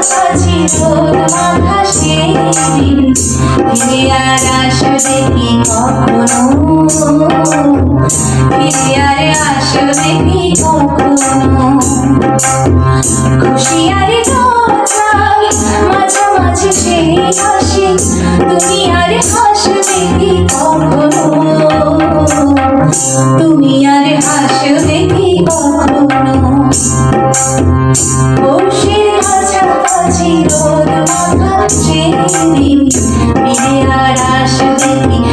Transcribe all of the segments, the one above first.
কাছাকাছি তোর মাথা সেদিন। ফিরে আর আসবে কি কখনো। ফিরে আর আসবে কি কখনো। খুশি আর দোলায় মাঝামাঝি সেই হাসি। তুমি আর হাসবে কি কখনো? তুমি আর হাসবে কি কখনো?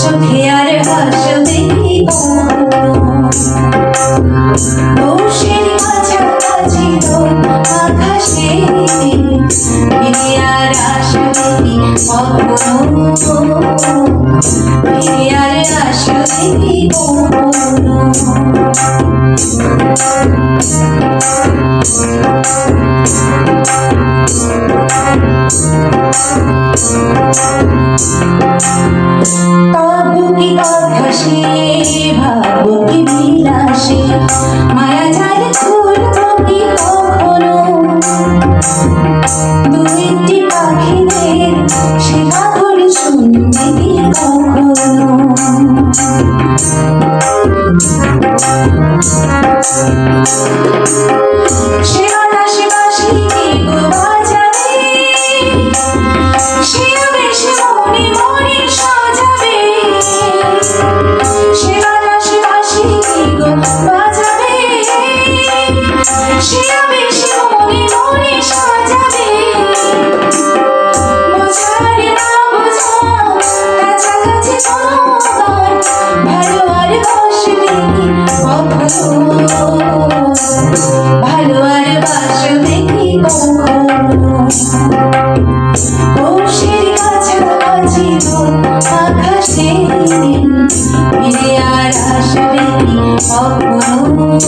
চোখে আর হাসবে কি কখনো কাছাকাছি আকাশে ফিরে আর আসবে কি কখনো ফিরে আর আসবে কি কখনো কাব্য কি কথা সে বিলাসে? মায়া জালে ভালো আর কি কখনো? পৌষের কাছাকাছি আকাশে। ফিরে আর আসবে কখনো?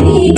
に